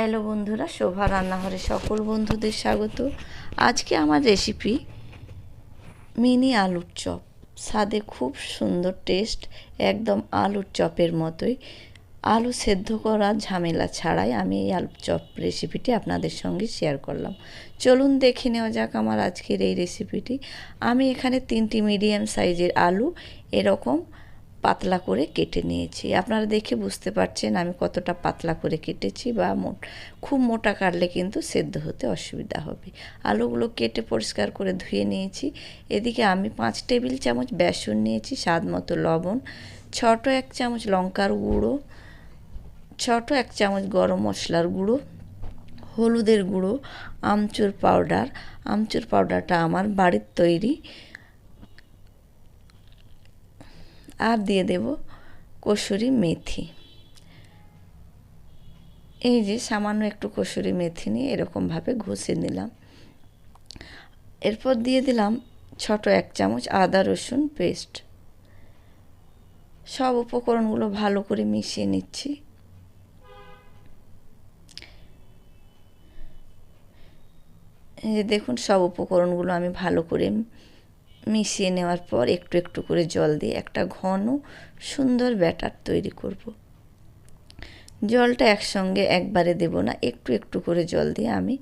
Hello বন্ধুরা, শোভা রান্নাঘরে সকল বন্ধুদের স্বাগত। আজকে আমার রেসিপি মিনি আলুর চপ। স্বাদে খুব সুন্দর টেস্ট একদম আলুর চপের মতোই। আলু সেদ্ধ করা ঝামেলা ছাড়াই আমি এই আলুর চপ রেসিপিটি আপনাদের সঙ্গে শেয়ার করলাম। চলুন দেখে নেওয়া যাক আমার আজকের এই রেসিপিটি আমি এখানে তিনটি মিডিয়াম সাইজের আলু, এরকম পাতলা করে কেটে নিয়েছি। আপনারা দেখে বুঝতে পারছেন আমি কতটা পাতলা করে কেটেছি বা খুব মোটা কাটলে কিন্তু সেদ্ধ হতে অসুবিধা হবে। আলুগুলো কেটে পরিষ্কার করে ধুয়ে নিয়েছি। এদিকে আমি পাঁচ টেবিল চামচ বেসন নিয়েছি, স্বাদ মতো লবণ, ছোটো এক চামচ লঙ্কার গুঁড়ো, ছোটো এক চামচ গরম মশলার গুঁড়ো, হলুদের গুঁড়ো, আমচুর পাউডার। আমচুর পাউডারটা আমার বাড়ির তৈরি। আর দিয়ে দেব কসুরি মেথি। এই যে সামান্য একটু কসুরি মেথি নিয়ে এরকমভাবে ঘষে নিলাম। এরপর দিয়ে দিলাম ছোট এক চামচ আদা রসুন পেস্ট। সব উপকরণগুলো ভালো করে মিশিয়ে নিচ্ছি। এই যে দেখুন সব উপকরণগুলো আমি ভালো করে মিশিয়ে নেওয়ার পর একটু একটু করে জল দিয়ে একটা ঘন সুন্দর ব্যাটার তৈরি করব। জলটা একসঙ্গে একবারে দেব না, একটু একটু করে জল দিয়ে আমি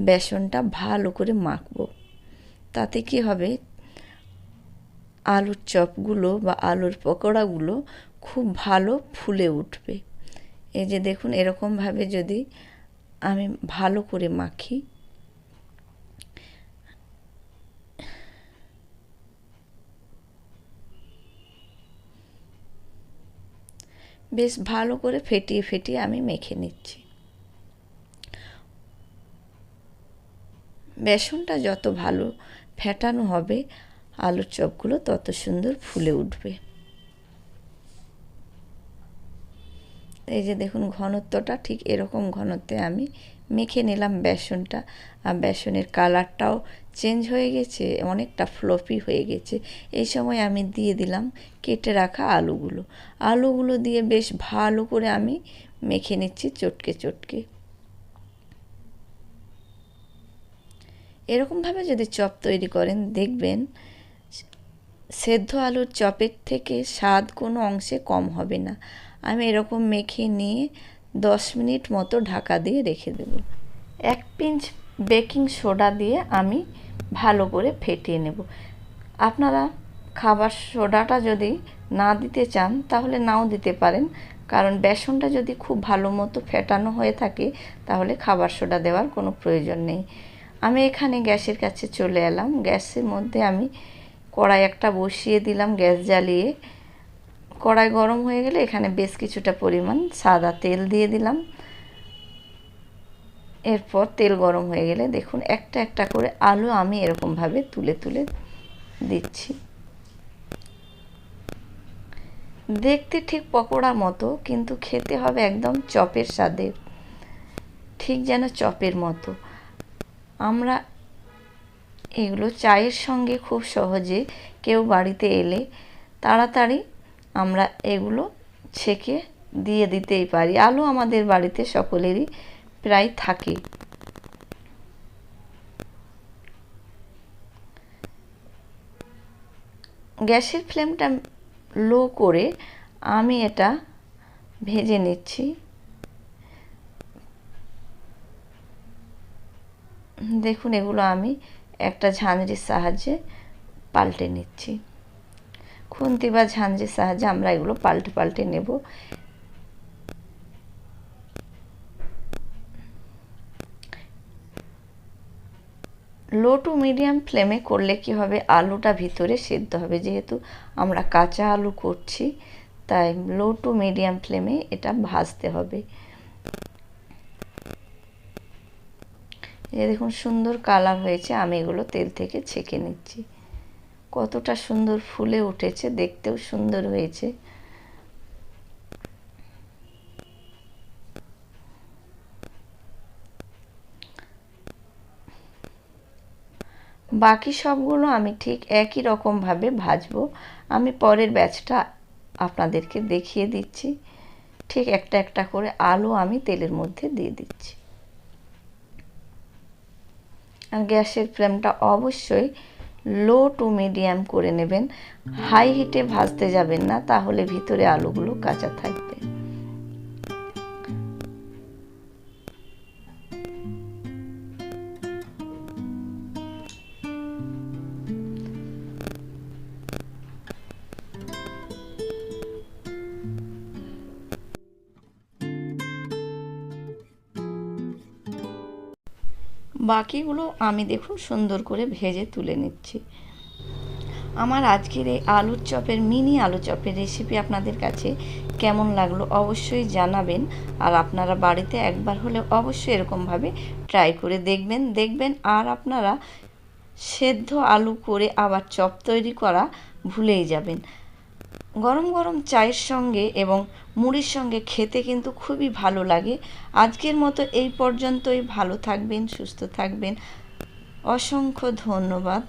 বেসনটা ভালো করে মাখবো। তাতে কি হবে? আলুর চপগুলো বা আলুর পকোড়াগুলো খুব ভালো ফুলে উঠবে। এই যে দেখুন, এরকমভাবে যদি আমি ভালো করে মাখি বেশ ভালো করে ফেটিয়ে ফেটিয়ে আমি মেখে নিচ্ছি। বেসনটা যত ভালো ফেটানো হবে, আলুর চপগুলো তত সুন্দর ফুলে উঠবে। এই যে দেখুন ঘনত্বটা, ঠিক এরকম ঘনত্বে আমি মেখে নিলাম বেসনটা। আর বেসনের কালারটাও চেঞ্জ হয়ে গেছে, অনেকটা ফ্লপি হয়ে গেছে। এই সময় আমি দিয়ে দিলাম কেটে রাখা আলুগুলো। আলুগুলো দিয়ে বেশ ভালো করে আমি মেখে নিচ্ছি চটকে চটকে। এরকমভাবে যদি চপ তৈরি করেন, দেখবেন সেদ্ধ আলুর চপের থেকে স্বাদ কোনো অংশে কম হবে না। আমি এরকম মেখে নিয়ে দশ মিনিট মতো ঢাকা দিয়ে রেখে দেব। এক পিঞ্চ বেকিং সোডা দিয়ে আমি ভালো করে ফেটিয়ে নেব। আপনারা খাবার সোডাটা যদি না দিতে চান, তাহলে নাও দিতে পারেন। কারণ বেসনটা যদি খুব ভালো মতো ফেটানো হয়ে থাকে, তাহলে খাবার সোডা দেওয়ার কোনো প্রয়োজন নেই। আমি এখানে গ্যাসের কাছে চলে এলাম। গ্যাসের মধ্যে আমি কড়াই একটা বসিয়ে দিলাম গ্যাস জ্বালিয়ে। কড়াই গরম হয়ে গেলে এখানে বেশ কিছুটা পরিমাণ সাদা তেল দিয়ে দিলাম। এরপর তেল গরম হয়ে গেলে দেখুন একটা একটা করে আলু আমি এরকমভাবে তুলে তুলে দিচ্ছি। দেখতে ঠিক পকোড়ার মতো, কিন্তু খেতে হবে একদম চপের স্বাদের ঠিক যেন চপের মতো। আমরা এগুলো চায়ের সঙ্গে খুব সহজে কেউ বাড়িতে এলে তাড়াতাড়ি আমরা এগুলো ছেঁকে দিয়ে দিতেই পারি। আলু আমাদের বাড়িতে সকলেরই প্রায় থাকে। গ্যাসের ফ্লেমটা লো করে আমি এটা ভেজে নিচ্ছি। দেখুন এগুলো আমি একটা ঝাঁঝরির সাহায্যে পাল্টে নিচ্ছি। খুন্তি বা ঝাঁঝরির সাহায্যে আমরা এগুলো পাল্টে পাল্টে নেব। লো টু মিডিয়াম ফ্লেমে করলে কি হবে? আলুটা ভিতরে সেদ্ধ হবে। যেহেতু আমরা কাঁচা আলু করছি, তাই লো টু মিডিয়াম ফ্লেমে এটা ভাজতে হবে। দেখুন, সুন্দর কালার হয়েছে। আমি এগুলো তেল থেকে ছেঁকে নিচ্ছি। কতটা সুন্দর ফুলে উঠেছে, দেখতেও সুন্দর হয়েছে। বাকি সবগুলো আমি ঠিক একই রকমভাবে ভাজবো। আমি পরের ব্যাচটা আপনাদেরকে দেখিয়ে দিচ্ছি। ঠিক একটা একটা করে আলু আমি তেলের মধ্যে দিয়ে দিচ্ছি। আর গ্যাসের ফ্লেমটা অবশ্যই লো টু মিডিয়াম করে নেবেন। হাই হিটে ভাজতে যাবেন না, তাহলে ভিতরে আলুগুলো কাঁচা থাকবে। বাকিগুলো আমি দেখুন সুন্দর করে ভেজে তুলে নিচ্ছি। আমার আজকের এই আলুর চপের, মিনি আলু চপের রেসিপি আপনাদের কাছে কেমন লাগল অবশ্যই জানাবেন। আর আপনারা বাড়িতে একবার হলে অবশ্যই এরকমভাবে ট্রাই করে দেখবেন। দেখবেন আর আপনারা সেদ্ধ আলু করে আবার চপ তৈরি করা ভুলেই যাবেন। গরম গরম চায়ের সঙ্গে এবং মুড়ির সঙ্গে খেতে কিন্তু খুবই ভালো লাগে। আজকের মতো এই পর্যন্তই। ভালো থাকবেন, সুস্থ থাকবেন। অসংখ্য ধন্যবাদ।